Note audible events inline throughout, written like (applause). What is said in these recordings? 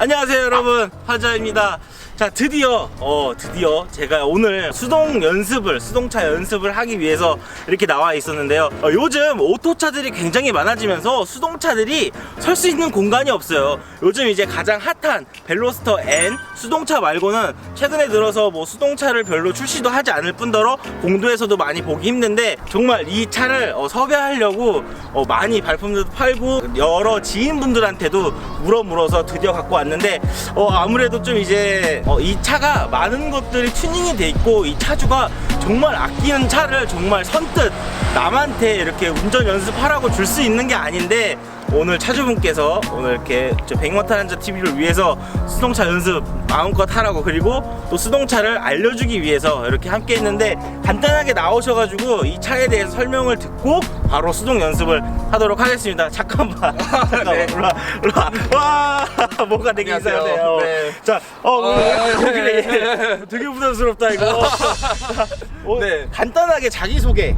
안녕하세요 여러분. 화자입니다 자 드디어 어 드디어 제가 오늘 수동 연습을 수동차 연습을 하기 위해서 이렇게 나와 있었는데요. 어, 요즘 오토차들이 굉장히 많아지면서 수동차들이 설 수 있는 공간이 없어요. 요즘 이제 가장 핫한 벨로스터 N 수동차 말고는 최근에 들어서 뭐 수동차를 별로 출시도 하지 않을 뿐더러 공도에서도 많이 보기 힘든데 정말 이 차를 어, 섭외하려고 어, 많이 발품들도 팔고 여러 지인분들한테도 물어 물어서 드디어 갖고 왔는데 어, 아무래도 좀 이제 어, 이 차가 많은 것들이 튜닝이 돼 있고 이 차주가 정말 아끼는 차를 정말 선뜻 남한테 이렇게 운전 연습하라고 줄 수 있는 게 아닌데 오늘 차주분께서 오늘 이렇게 저 백마탄 한자 TV를 위해서 수동차 연습 마음껏 하라고 그리고 또 수동차를 알려주기 위해서 이렇게 함께 했는데 간단하게 나오셔가지고 이 차에 대해서 설명을 듣고 바로 수동 연습을 하도록 하겠습니다. (laughs) 잠깐만. (laughs) 잠깐만. 네. 일로와. 와, 뭐가 되게. 이상하네요. 네. 자, 어, 어, 어. 되게 부담스럽다, 이거. (laughs) 어, 네. 간단하게 자기소개.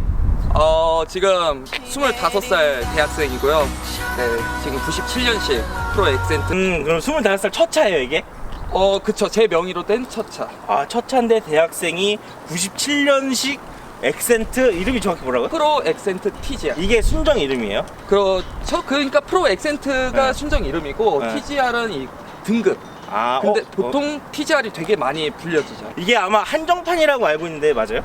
어, 지금 25살 대학생이고요. 네, 지금 97년식 프로 엑센트. 음, 그럼 25살 첫 차예요, 이게? 어, 그쵸. 제 명의로 된첫 차. 아, 첫 차인데 대학생이 97년식 엑센트 이름이 정확히 뭐라고요? 프로 엑센트 TGR. 이게 순정 이름이에요? 그렇죠. 그러니까 프로 엑센트가 네. 순정 이름이고 네. TGR은 이 등급. 아, 근데 어, 보통 어. TGR이 되게 많이 불려지죠. 이게 아마 한정판이라고 알고 있는데 맞아요?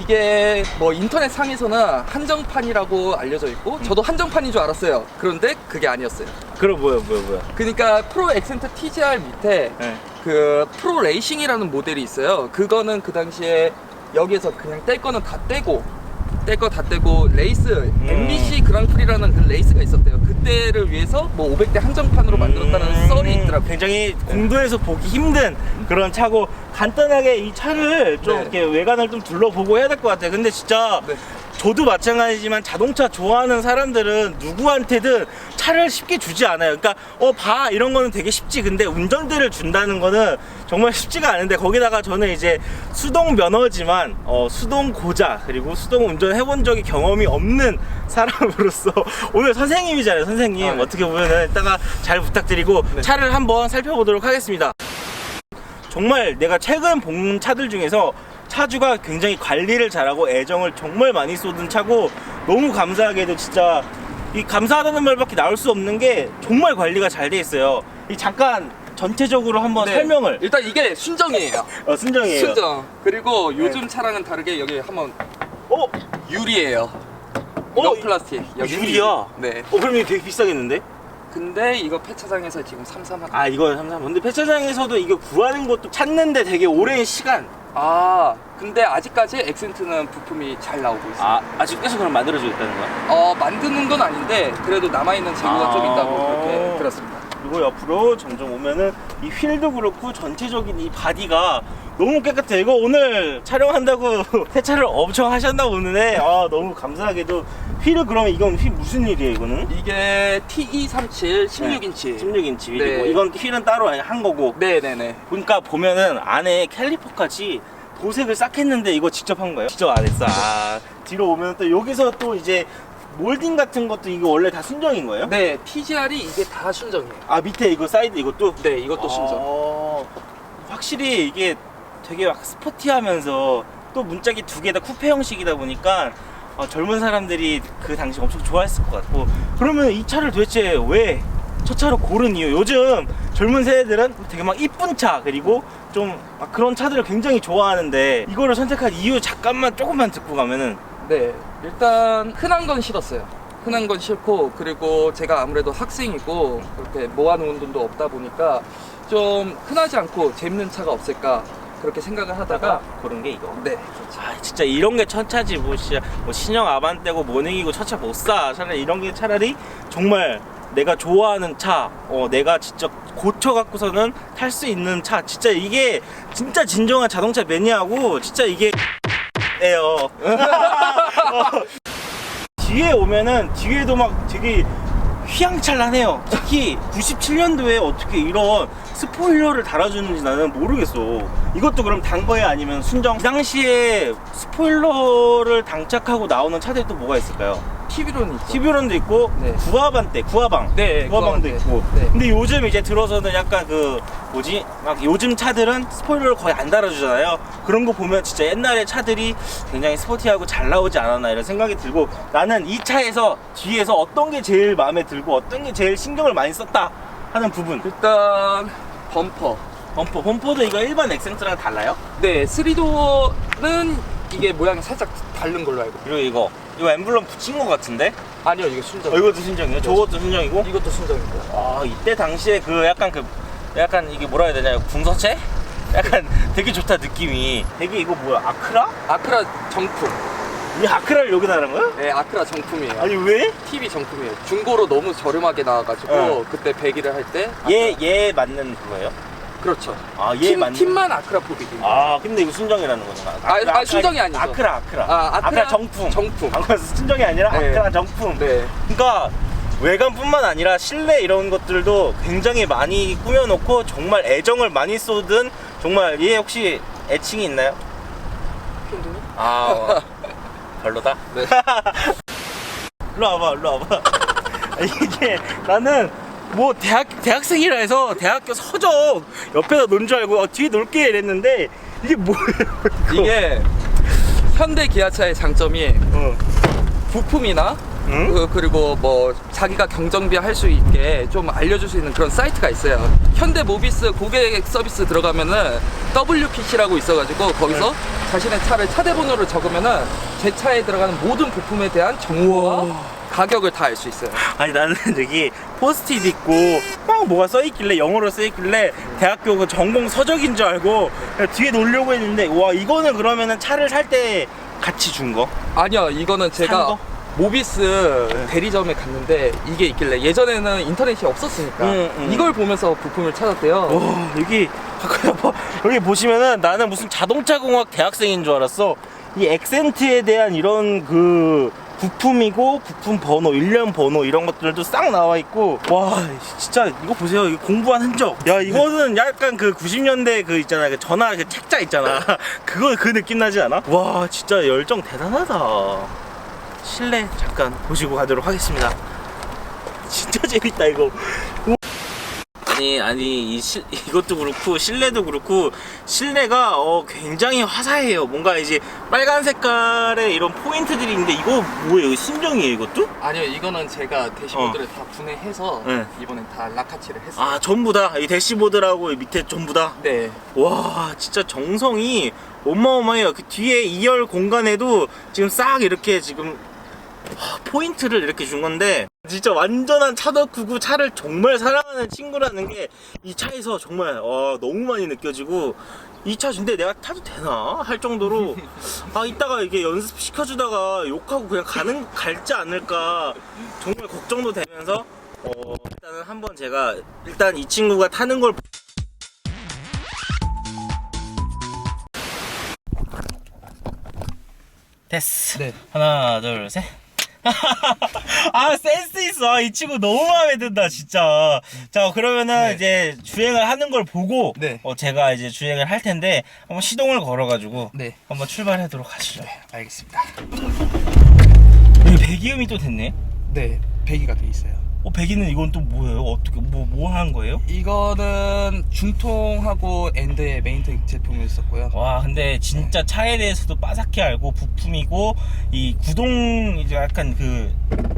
이게 뭐 인터넷 상에서는 한정판이라고 알려져 있고 저도 한정판인 줄 알았어요. 그런데 그게 아니었어요. 그럼 뭐야, 뭐야, 뭐야? 그러니까 프로 엑센트 TGR 밑에 네. 그 프로 레이싱이라는 모델이 있어요. 그거는 그 당시에 여기에서 그냥 뗄 거는 다 떼고 뗄거 다 떼고 레이스 MBC 그랑프리라는 그 레이스가 있었대요. 그때를 위해서 뭐 500대 한정판으로 만들었다는 음, 썰이 있더라고요. 굉장히 공도에서 보기 힘든 그런 차고 간단하게 이 차를 좀 네. 이렇게 외관을 좀 둘러보고 해야 될 것 같아요. 근데 진짜 네. 저도 마찬가지지만 자동차 좋아하는 사람들은 누구한테든 차를 쉽게 주지 않아요. 그러니까 어 봐 이런 거는 되게 쉽지. 근데 운전대를 준다는 거는 정말 쉽지가 않은데 거기다가 저는 이제 수동 면허지만 어 수동 고자 그리고 수동 운전 해본 적이 경험이 없는 사람으로서 (laughs) 오늘 선생님이잖아요. 선생님 아, 네. 어떻게 보면은 이따가 잘 부탁드리고 네. 차를 한번 살펴보도록 하겠습니다. 정말 내가 최근 본 차들 중에서 차주가 굉장히 관리를 잘하고 애정을 정말 많이 쏟은 차고 너무 감사하게도 진짜 이 감사하다는 말밖에 나올 수 없는 게 정말 관리가 잘 돼 있어요. 이 잠깐 전체적으로 한번 네. 설명을 일단 이게 순정이에요. 어, 순정이에요. 순정. 그리고 요즘 차랑은 다르게 여기 한번 어? 유리예요. 어, 이- 플라스틱. 여기 유리야? 네. 어 그럼 이거 되게 비싸겠는데? 근데 이거 폐차장에서 지금 삼삼한. 아 이거 삼삼. 근데 폐차장에서도 이거 구하는 것도 찾는데 되게 오랜 시간. 아, 근데 아직까지 엑센트는 부품이 잘 나오고 있어요. 아 아직 계속 그럼 만들어지고 있다는 거야? 어, 만드는 건 아닌데 그래도 남아있는 재고가 아. 좀 있다고 그렇게 들었습니다. 그리고 옆으로 점점 오면은 이 휠도 그렇고 전체적인 이 바디가 너무 깨끗해. 이거 오늘 촬영한다고 (laughs) 세차를 엄청 하셨나 보는데 아 너무 감사하게도 휠을 그러면 이건 휠 무슨 휠이에요 이거는? 이게 TE37 16인치. 16인치 휠이고 네. 이건 휠은 따로 한 거고 네네네. 그러니까 보면은 안에 캘리퍼까지 도색을 싹 했는데 이거 직접 한 거예요? 직접 안 했어. 아 뒤로 오면 또 여기서 또 이제 몰딩 같은 것도 이거 원래 다 순정인 거예요? 네, TGR이 이게 다 순정이에요. 아 밑에 이거 사이드 이것도? 네, 이것도 순정. 어, 확실히 이게 되게 막 스포티하면서 또 문짝이 두 개 다 쿠페 형식이다 보니까 어, 젊은 사람들이 그 당시 엄청 좋아했을 것 같고. 그러면 이 차를 도대체 왜 첫 차로 고른 이유? 요즘 젊은 세대들은 되게 막 이쁜 차 그리고 좀 막 그런 차들을 굉장히 좋아하는데 이거를 선택한 이유 잠깐만 조금만 듣고 가면은. 네, 일단 흔한 건 싫었어요. 흔한 건 싫고 그리고 제가 아무래도 학생이고 그렇게 모아놓은 돈도 없다 보니까 좀 흔하지 않고 재밌는 차가 없을까 그렇게 생각을 하다가 고른 게 이거 네, 아 진짜 이런 게첫 차지 뭐, 진짜 뭐 신형 아반떼고 모닝이고 첫차 못 사 차라리 이런 게 차라리 정말 내가 좋아하는 차, 어 내가 직접 고쳐 갖고서는 탈 수 있는 차, 진짜 이게 진짜 진정한 자동차 매니아고 진짜 이게 예요. (laughs) 어. 뒤에 오면은 뒤에도 막 되게 휘황찬란해요. 특히 97년도에 어떻게 이런 스포일러를 달아주는지 나는 모르겠어. 이것도 그럼 단 거예요? 아니면 순정? 그 당시에 스포일러를 장착하고 나오는 차들이 또 뭐가 있을까요? TV로는 있죠. TV론도 있고 네. 구화반대 구화방 네, 구화방도 구화반대. 있고 네. 근데 요즘 이제 들어서는 약간 그 뭐지 막 요즘 차들은 스포일러를 거의 안 달아주잖아요 그런 거 보면 진짜 옛날에 차들이 굉장히 스포티하고 잘 나오지 않았나 이런 생각이 들고 나는 이 차에서 뒤에서 어떤 게 제일 마음에 들고 어떤 게 제일 신경을 많이 썼다 하는 부분 일단 범퍼. 범퍼 범퍼도 이거 일반 엑센트랑 달라요? 네, 3도어는 이게 모양이 살짝 다른 걸로 알고. 그리고 이거 이거 엠블럼 붙인 거 같은데? 아니요, 이거 순정. 어, 이것도 순정이에요? 저것도 순정이고? 이것도 순정이고. 아 이때 당시에 그 약간 그 약간 이게 뭐라 해야 되냐 궁서체? 약간 되게 좋다 느낌이 되게 이거 뭐야 아크라? 아크라 정품. 이 아크라를 여기다 하는 거야? 네, 아크라 정품이에요. 아니 왜? TV 정품이에요. 중고로 너무 저렴하게 나와가지고 어. 그때 배기를 할 때. 얘 얘 맞는 그거예요? 그렇죠. 아 얘 팀, 맞는 팀만 아크라 포비기. 아 근데 이거 순정이라는 거잖아 아, 아, 순정이 아니죠. 아크라 아크라 아, 아크라 정품 정품. 아크라 순정이 아니라 네. 아크라 정품 네. 그러니까 외관뿐만 아니라 실내 이런 것들도 굉장히 많이 꾸며놓고 정말 애정을 많이 쏟은 정말 얘 혹시 애칭이 있나요? 아 어. (laughs) 별로다. 네. (laughs) 일로 와봐, 일로 와봐. (laughs) 이게 나는 뭐 대학 대학생이라 해서 대학교 서적 옆에다 놓은 줄 알고 어, 뒤에 놓을게 이랬는데 이게 뭐예요? 이거? 이게 현대 기아차의 장점이 어. 부품이나 응? 그, 그리고 뭐 자기가 경정비 할 수 있게 좀 알려줄 수 있는 그런 사이트가 있어요. 현대 모비스 고객 서비스 들어가면은 WPC라고 있어가지고 거기서 자신의 차를 차대 번호를 적으면은 제 차에 들어가는 모든 부품에 대한 정보와 가격을 다 알 수 있어요. 아니 나는 (laughs) 여기 포스트잇 있고 막 뭐가 써 있길래 영어로 써 있길래 대학교 그 전공 서적인 줄 알고 그냥 뒤에 놓으려고 했는데 와 이거는 그러면은 차를 살 때 같이 준 거? 아니요, 이거는 산 제가 거? 모비스 대리점에 갔는데 이게 있길래 예전에는 인터넷이 없었으니까 응, 응. 이걸 보면서 부품을 찾았대요. 와 여기 (laughs) 봐. 여기 보시면은 나는 무슨 자동차 공학 대학생인 줄 알았어. 이 액센트에 대한 이런 그 부품이고 부품 번호, 일련 번호 이런 것들도 싹 나와 있고 와 진짜 이거 보세요. 이거 공부한 흔적. 야 이거는 약간 그 90년대 그 있잖아. 그 전화 그 책자 있잖아. (laughs) 그거 그 느낌 나지 않아? 와 진짜 열정 대단하다. 실내 잠깐 보시고 가도록 하겠습니다. (laughs) 진짜 재밌다 이거. 아니 아니 이 실, 이것도 그렇고 실내도 그렇고 실내가 어 굉장히 화사해요. 뭔가 이제 빨간 색깔의 이런 포인트들이 있는데 이거 뭐예요? 순정이에요 이것도? 아니요, 이거는 제가 대시보드를 다 분해해서 네. 이번엔 다 락카치를 했어요. 아 전부 다 이 대시보드라고 이 밑에 전부 다. 네. 와 진짜 정성이 어마어마해요. 그 뒤에 2열 공간에도 지금 싹 이렇게 지금 와, 포인트를 이렇게 준 건데 진짜 완전한 차덕후구 차를 정말 사랑하는 친구라는 게 이 차에서 정말 와, 너무 많이 느껴지고 이 차 근데 내가 타도 되나 할 정도로 (laughs) 아 이따가 이게 연습 시켜주다가 욕하고 그냥 가는 갈지 않을까 정말 걱정도 되면서 어 일단은 한번 제가 일단 이 친구가 타는 걸 됐어. 네. 하나, 둘, 셋. (laughs) 아, 센스 있어. 아, 이 친구 너무 마음에 든다, 진짜. 자, 그러면은 네. 이제 주행을 하는 걸 보고, 네. 어, 제가 이제 주행을 할 텐데, 한번 시동을 걸어가지고, 네. 한번 출발하도록 하시죠. 알겠습니다. 여기 배기음이 또 됐네. 네. 배기가 돼 있어요. 어, 배기는 이건 또 뭐예요? 어떻게, 뭐, 뭐 하는 거예요? 이거는 중통하고 엔드의 메인텍 제품을 썼고요. 와 근데 진짜 차에 대해서도 빠삭히 알고 부품이고 이 구동 이제 약간 그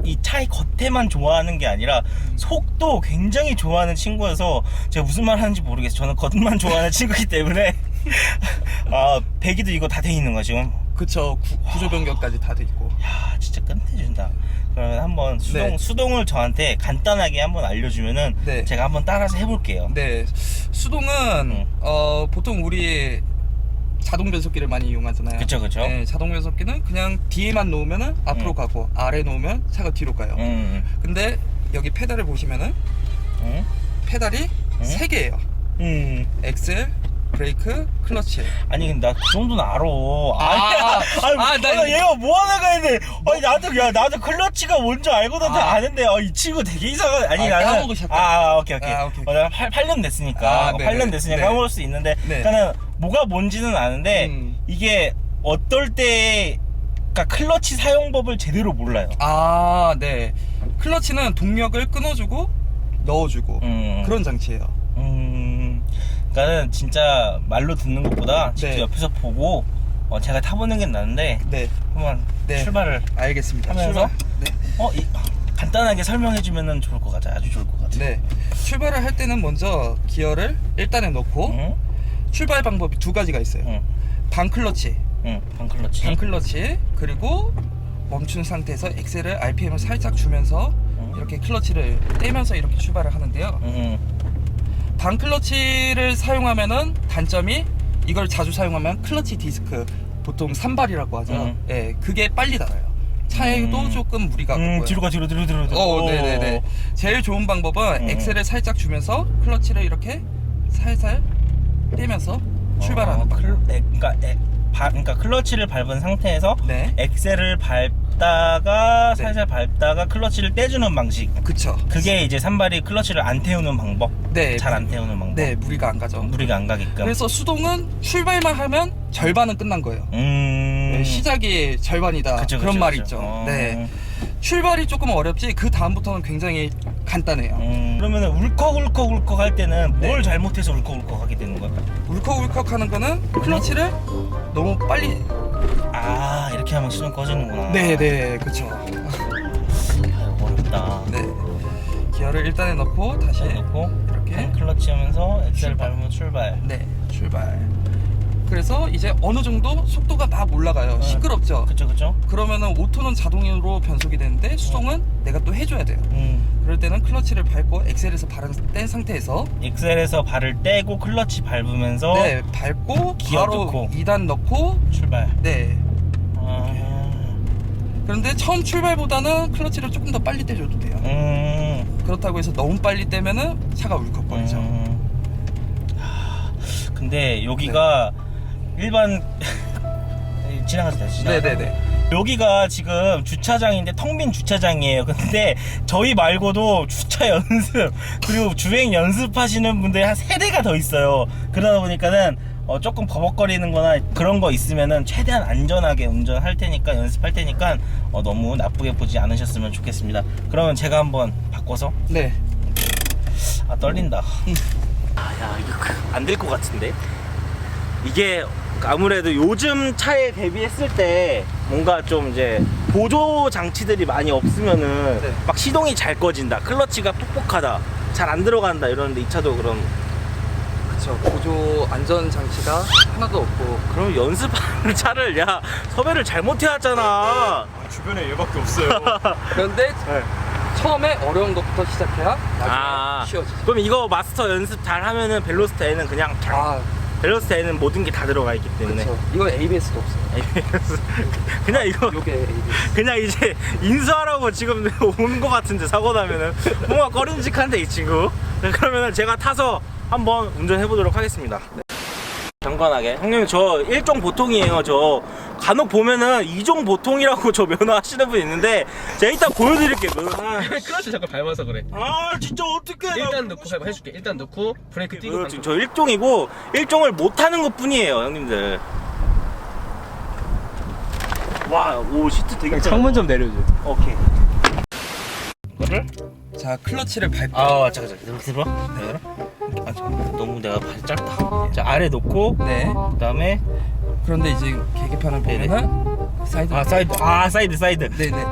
이 차의 겉에만 좋아하는 게 아니라 속도 굉장히 좋아하는 친구여서 제가 무슨 말 하는지 모르겠어요 저는 겉만 좋아하는 (laughs) 친구이기 때문에 (laughs) 아 배기도 이거 다 돼 있는 거 지금 그쵸. 구, 구조 변경까지 다 돼 있고. 야 진짜 끝내준다 그러면 한번 수동 네. 수동을 저한테 간단하게 한번 알려주면은 네. 제가 한번 따라서 해볼게요 네. 수동은 음. 어 보통 우리 자동 변속기를 많이 이용하잖아요. 그쵸, 그쵸. 네, 자동 변속기는 그냥 뒤에만 놓으면은 앞으로 음. 가고 아래 놓으면 차가 뒤로 가요. 음, 근데 여기 페달을 보시면은 음, 페달이 음. 세 개예요. 음. 엑셀, 브레이크, 클러치. 아니 근데 나 그 정도는 알아. 아니, 아, (laughs) 아니, 아, 나 나 이- 얘가 뭐 하나 가야 돼. 아니 나도 야 나도 클러치가 뭔지 알고는 아. 아는데 어, 이 친구 되게 이상한 아니 아, 나는 까먹으셨다. 아 오케이 오케이. 아, 오케이, 어, 내가 8, 8년 됐으니까 아, 어, 네네. 8년 됐으니까 네. 까먹을 수 있는데 네. 일단은 뭐가 뭔지는 아는데 음. 이게 어떨 때 그러니까 클러치 사용법을 제대로 몰라요. 아, 네. 클러치는 동력을 끊어주고 넣어주고 음. 그런 장치예요. 음, 그러니까는 진짜 말로 듣는 것보다 직접 네. 옆에서 보고 어, 제가 타보는 게 나는데 네, 한번 네. 출발을 알겠습니다. 하면서? 출발. 네. 어, 이, 간단하게 설명해 주면 좋을 것 같아. 아주 좋을 것 같아. 네. 출발을 할 때는 먼저 기어를 1단에 넣고 응, 출발 방법이 두 가지가 있어요. 응, 반 클러치, 응, 반클러치. 반 클러치, 그리고 멈춘 상태에서 엑셀을 RPM을 살짝 주면서 응, 이렇게 클러치를 떼면서 이렇게 출발을 하는데요. 응, 응. 반 클러치를 사용하면은 단점이 이걸 자주 사용하면 클러치 디스크 보통 산발이라고 하죠. 음. 예, 그게 빨리 닳아요. 차에도 음. 조금 무리가 음, 가고요. 뒤로 가, 뒤로, 뒤로, 뒤로. 뒤로. 어, 네네네. 제일 좋은 방법은 음. 엑셀을 살짝 주면서 클러치를 이렇게 살살 떼면서 출발하는 어, 방법. 클, 에, 그러니까, 에, 바, 그러니까 클러치를 밟은 상태에서 네, 엑셀을 밟다가 네. 살살 밟다가 클러치를 떼주는 방식. 그쵸. 그게 이제 산발이 클러치를 안 태우는 방법. 네, 잘 안 태우는 방법. 네, 무리가 안 가죠. 무리가 안 가게끔. 그래서 수동은 출발만 하면 절반은 끝난 거예요. 음. 네, 시작이 절반이다. 그쵸, 그런 그쵸, 말 그쵸. 있죠. 어. 네. 출발이 조금 어렵지 그 다음부터는 굉장히 간단해요. 음. 그러면 울컥울컥 울컥 할 때는 뭘 네. 잘못해서 울컥울컥 하게 되는 거야? 울컥울컥 하는 거는 클러치를 너무 빨리 아 이렇게 하면 시동 꺼지는구나. 네네 그쵸 아유, 어렵다. 네 기어를 1단에 넣고 다시 넣고 이렇게 한 클러치 하면서 엑셀 출발. 밟으면 출발. 네 출발 그래서 이제 어느 정도 속도가 막 올라가요 네. 시끄럽죠 그쵸 그쵸. 그러면은 오토는 자동으로 변속이 되는데 수동은 내가 또 해줘야 돼요 음. 그럴 때는 클러치를 밟고 엑셀에서 발을 뗀 상태에서 엑셀에서 발을 떼고 클러치 밟으면서 네 밟고 기어 바로 넣고. 2단 넣고 출발. 네 아. 그런데 처음 출발보다는 클러치를 조금 더 빨리 떼줘도 돼요 음. 그렇다고 해서 너무 빨리 떼면은 차가 울컥거리죠 음. 하, 근데 여기가 일반 (laughs) 지나가도 돼. 지나가도 돼. 네네네 여기가 지금 주차장인데 텅 빈 주차장이에요. 근데 저희 말고도 주차 연습 그리고 주행 연습하시는 분들이 한세 대가 더 있어요. 그러다 보니까는 어, 조금 버벅거리는 거나 그런 거 있으면은 최대한 안전하게 운전할 테니까 연습할 테니까 어, 너무 나쁘게 보지 않으셨으면 좋겠습니다. 그러면 제가 한번 바꿔서 네 아 떨린다. 아 야 이거 안 될 것 같은데. 이게 아무래도 요즘 차에 대비했을 때 뭔가 좀 이제 보조 장치들이 많이 없으면은 네. 막 시동이 잘 꺼진다, 클러치가 뻑뻑하다, 잘 안 들어간다 이러는데 이 차도 그럼 그쵸 보조 안전 장치가 하나도 없고 그럼 연습하는 차를 야 섭외를 잘못해왔잖아. 주변에 얘밖에 없어요. (laughs) 그런데 네. 처음에 어려운 것부터 시작해야 나중에 아 쉬워지죠 그럼 이거 마스터 연습 잘 하면은 벨로스터 N은 그냥 아 벨로스터 N은 모든 게 다 들어가 있기 때문에. 그쵸. 이건 ABS도 없어요. (laughs) 그냥 이거 요게 ABS 그냥 이제 (laughs) 인수하라고 지금 (laughs) 온것 같은데 사고 나면은. 뭔가 꺼림직한데 이 친구. 네, 그러면은 제가 타서 한번 운전해 보도록 하겠습니다 경건하게 형님 저 일종 보통이에요 저 간혹 보면은 이종 보통이라고 저 면허 하시는 분 있는데 제가 이따 보여드릴게요 아, 클러치 잠깐 밟아서 그래. 아 진짜 어떡해 나 일단 넣고. 밟아 해줄게. 일단 넣고 브레이크 밟아. 지금 저 일종이고 일종을 못하는 것 뿐이에요 형님들 와오 시트 되게 창문 좀 내려줘. 오케이 이거를 자 클러치를 밟고. 아 잠깐 잠깐. 이렇게 들어? 네. 아 잠깐. 너무 내가 발이 짧다. 자 아래 놓고 네. 그 다음에 그런데 이제 계기판을 네네. 보면은 사이드. 아 사이드. 아 사이드 사이드. 네네